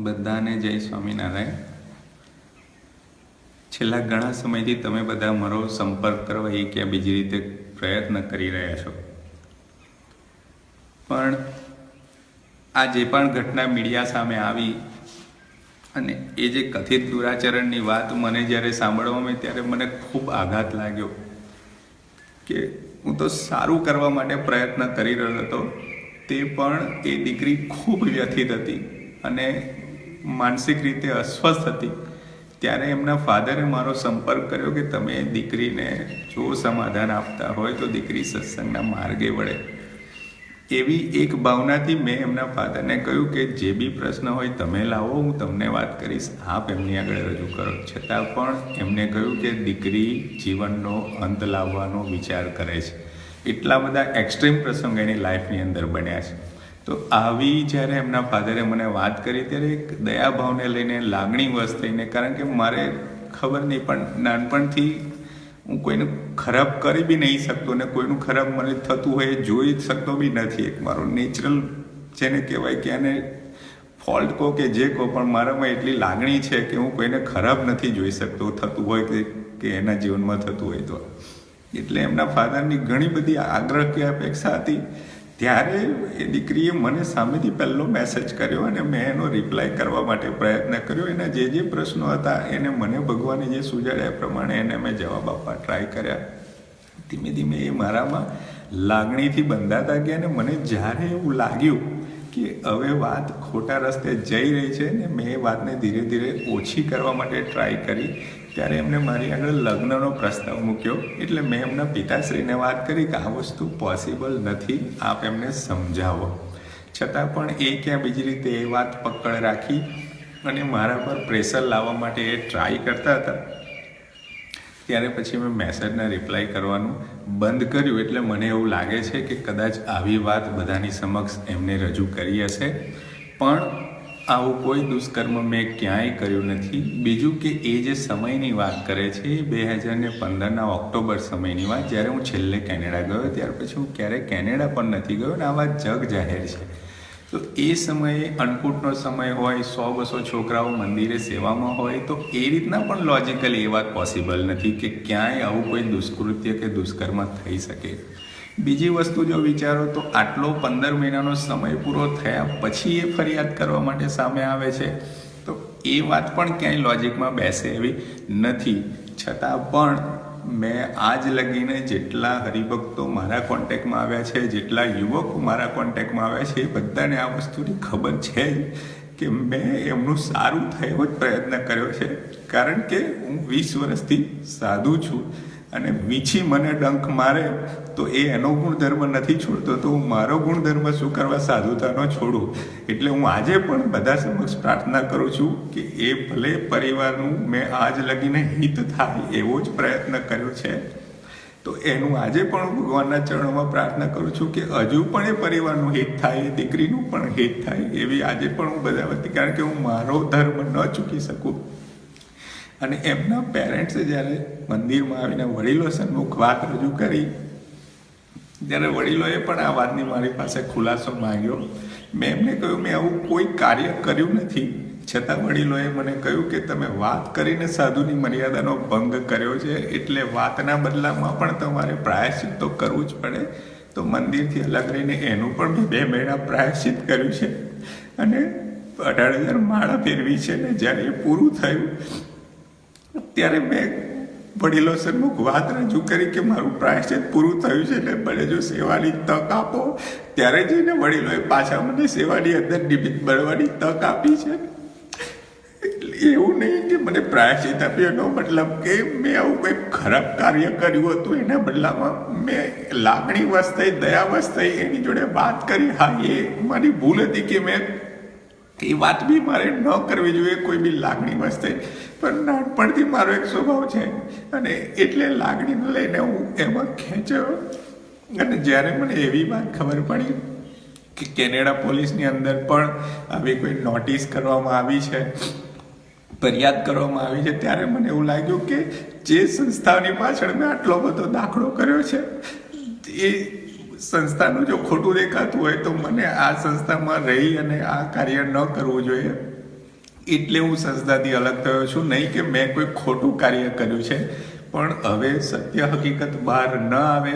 બધાને જય સ્વામિનારાયણ. છેલ્લા ઘણા સમયથી તમે બધા મારો સંપર્ક કરવા એ કે બીજી રીતે પ્રયત્ન કરી રહ્યા છો. પણ આ જે પણ ઘટના મીડિયા સામે આવી અને એ જે કથિત દુરાચરણની વાત મને જ્યારે સાંભળવા મેં ત્યારે મને ખૂબ આઘાત લાગ્યો કે હું તો સારું કરવા માટે પ્રયત્ન કરી રહ્યો હતો. તે પણ એ દીકરી ખૂબ વ્યથિત હતી અને માનસિક રીતે અસ્વસ્થ હતી. ત્યારે એમના ફાધરે મારો સંપર્ક કર્યો કે તમે દીકરીને જો સમાધાન આપતા હોય તો દીકરી સત્સંગના માર્ગે વળે. એવી એક ભાવનાથી મેં એમના ફાધરને કહ્યું કે જે બી પ્રશ્ન હોય તમે લાવો, હું તમને વાત કરીશ. આપ એમની આગળ રજૂ કરો. છતાં પણ એમને કહ્યું કે દીકરી જીવનનો અંત લાવવાનો વિચાર કરે છે. એટલા બધા એક્સ્ટ્રીમ પ્રસંગ એની લાઈફની અંદર બન્યા છે. તો આવી જ્યારે એમના ફાધરે મને વાત કરી, ત્યારે એક દયાભાવને લઈને, લાગણી વશ થઈને, કારણ કે મારે ખબર નહીં, પણ નાનપણથી હું કોઈનું ખરાબ કરી બી નહીં શકતો ને કોઈનું ખરાબ મને થતું હોય એ જોઈ શકતો બી નથી એક મારો. નેચરલ જેને કહેવાય કે એને ફોલ્ટ કહો કે જે કહો, પણ મારામાં એટલી લાગણી છે કે હું કોઈને ખરાબ નથી જોઈ શકતો, થતું હોય કે કે એના જીવનમાં થતું હોય તો. એટલે એમના ફાધરની ઘણી બધી આગ્રહ કે અપેક્ષા હતી. ત્યારે એ દીકરીએ મને સામેથી પહેલો મેસેજ કર્યો અને મેં એનો રિપ્લાય કરવા માટે પ્રયત્ન કર્યો. એના જે જે પ્રશ્નો હતા, એને મને ભગવાને જે સુજાડ્યા પ્રમાણે એને મેં જવાબ આપવા ટ્રાય કર્યા. ધીમે ધીમે એ મારામાં લાગણીથી બંધાતા ગયા અને મને જ્યારે એવું લાગ્યું કે હવે વાત ખોટા રસ્તે જઈ રહી છે ને મેં એ વાતને ધીરે ધીરે ઓછી કરવા માટે ટ્રાય કરી ત્યારે એમને મારી આગળ લગ્નનો પ્રસ્તાવ મૂક્યો. એટલે મેં એમના પિતાશ્રીને વાત કરી કે આ વસ્તુ પોસિબલ નથી, આપ એમને સમજાવો. છતાં પણ એ ક્યાં બીજી રીતે એ વાત પકડ રાખી અને મારા પર પ્રેશર લાવવા માટે એ ટ્રાય કરતા હતા. ત્યારે પછી મેં મેસેજના રિપ્લાય કરવાનું બંધ કર્યું. એટલે મને એવું લાગે છે કે કદાચ આવી વાત બધાની સમક્ષ એમને રજૂ કરી હશે. પણ આવું કોઈ દુષ્કર્મ મેં ક્યાંય કર્યું નથી. બીજું કે એ જે સમયની વાત કરે છે બે હજાર ને પંદરના ઓક્ટોબર સમયની વાત. જ્યારે હું છેલ્લે કેનેડા ગયો, ત્યાર પછી હું ક્યારેય કેનેડા પણ નથી ગયો ને આ વાત જગ જાહેર છે. તો એ સમયે અન્નકૂટનો સમય હોય, સો બસો છોકરાઓ મંદિરે સેવામાં હોય, તો એ રીતના પણ લોજિકલી એ વાત પોસિબલ નથી કે ક્યાંય આવું કોઈ દુષ્કૃત્ય કે દુષ્કર્મ થઈ શકે. બીજી વસ્તુ જો વિચારો તો આટલો પંદર મહિનાનો સમય પૂરો થયા પછી એ ફરિયાદ કરવા માટે સામે આવે છે. તો એ વાત પણ ક્યાંય લોજિકમાં બેસે એવી નથી. છતાં પણ મેં આજ લગીને જેટલા હરિભક્તો મારા કોન્ટેક્ટમાં આવ્યા છે, જેટલા યુવકો મારા કોન્ટેક્ટમાં આવ્યા છે, એ બધાને આ વસ્તુની ખબર છે કે મેં એમનું સારું થયો જ પ્રયત્ન કર્યો છે. કારણ કે હું વીસ વર્ષથી સાધુ છું. અને વીછી મને ડંખ મારે, તો એ એનો ગુણધર્મ નથી છોડતો, તો હું મારો ગુણધર્મ શું કરવા સાધુતાનો છોડું? એટલે હું આજે પણ બધા સમક્ષ પ્રાર્થના કરું છું કે એ ભલે પરિવારનું મેં આજ લગીને હિત થાય એવો જ પ્રયત્ન કર્યો છે. તો એનું આજે પણ ભગવાનના ચરણોમાં પ્રાર્થના કરું છું કે હજુ પણ એ પરિવારનું હિત થાય દીકરીનું પણ હિત થાય, એવી આજે પણ હું બધા કારણ કે હું મારો ધર્મ ન ચૂકી શકું. અને એમના પેરેન્ટ્સે જ્યારે મંદિરમાં આવીને વડીલો સન્મુખ વાત રજૂ કરી, ત્યારે વડીલોએ પણ આ વાતની મારી પાસે ખુલાસો માંગ્યો. મેં એમને કહ્યું, મેં આવું કોઈ કાર્ય કર્યું નથી. છતાં વડીલોએ મને કહ્યું કે, તમે વાત કરીને સાધુની મર્યાદાનો ભંગ કર્યો છે, એટલે વાતના બદલામાં પણ તમારે પ્રાયશ્ચિત તો કરવું જ પડે. તો મંદિરથી અલગ રહીને એનું પણ મેં બે મહિના પ્રાયશ્ચિત કર્યું છે. અને અઢાર હજાર માળા ફેરવી છે ને, જ્યારે એ પૂરું થયું ત્યારે મેં વડીલો સન્મુખ વાત રજૂ કરી કે મારું પ્રાયશ્ચિત પૂરું થયું છે એટલે ભલે જો સેવાની તક આપો. ત્યારે જઈને વડીલોએ પાછા મને સેવાની અંદર નિમિત્ત બળવાની તક આપી છે. એવું નહીં કે મને પ્રાયશ્ચિત આપ્યું એનો મતલબ કે મેં આવું કંઈક ખરાબ કાર્ય કર્યું હતું, એના બદલામાં મેં લાગણી વશ દયા વશ એની જોડે વાત કરી. હા, એ મારી ભૂલ હતી કે મેં એ વાત બી મારે ન કરવી જોઈએ, કોઈ બી લાગણી વશ પણ નાનપણથી મારો એક સ્વભાવ છે અને એટલે લાગણીને લઈને હું એમાં ખેંચ્યો અને જ્યારે મને એવી વાત ખબર પડી કે કેનેડા પોલીસની અંદર પણ આવી કોઈ નોટિસ કરવામાં આવી છે, ફરિયાદ કરવામાં આવી છે, ત્યારે મને એવું લાગ્યું કે જે સંસ્થાની પાછળ મેં આટલો બધો દાખલો કર્યો છે, એ સંસ્થાનું જો ખોટું દેખાતું હોય તો મને આ સંસ્થામાં રહી અને આ કાર્ય ન કરવું જોઈએ. એટલે હું સંસ્થાથી અલગ થયો છું. નહીં કે મેં કોઈ ખોટું કાર્ય કર્યું છે. પણ હવે સત્ય હકીકત બહાર ન આવે,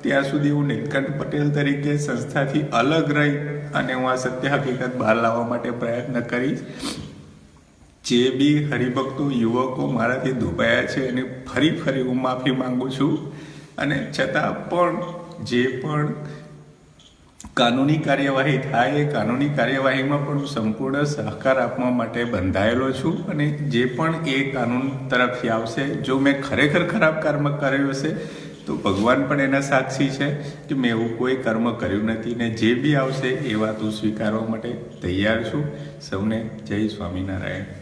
ત્યાં સુધી હું નીલકંઠ પટેલ તરીકે સંસ્થાથી અલગ રહી અને હું આ સત્ય હકીકત બહાર લાવવા માટે પ્રયત્ન કરીશ. જે બી હરિભક્તો યુવકો મારાથી દુભાયા છે એને ફરી ફરી હું માફી માંગુ છું. અને છતાં પણ જે પણ કાનૂની કાર્યવાહી થાય એ કાનૂની કાર્યવાહીમાં પણ હું સંપૂર્ણ સહકાર આપવા માટે બંધાયેલો છું અને જે પણ એ કાનૂન તરફથી આવશે, જો મેં ખરેખર ખરાબ કર્મ કર્યું હશે, તો ભગવાન પણ એના સાક્ષી છે કે મેં એવું કોઈ કર્મ કર્યું નથી ને જે બી આવશે એ વાત હું સ્વીકારવા માટે તૈયાર છું. સૌને જય સ્વામિનારાયણ.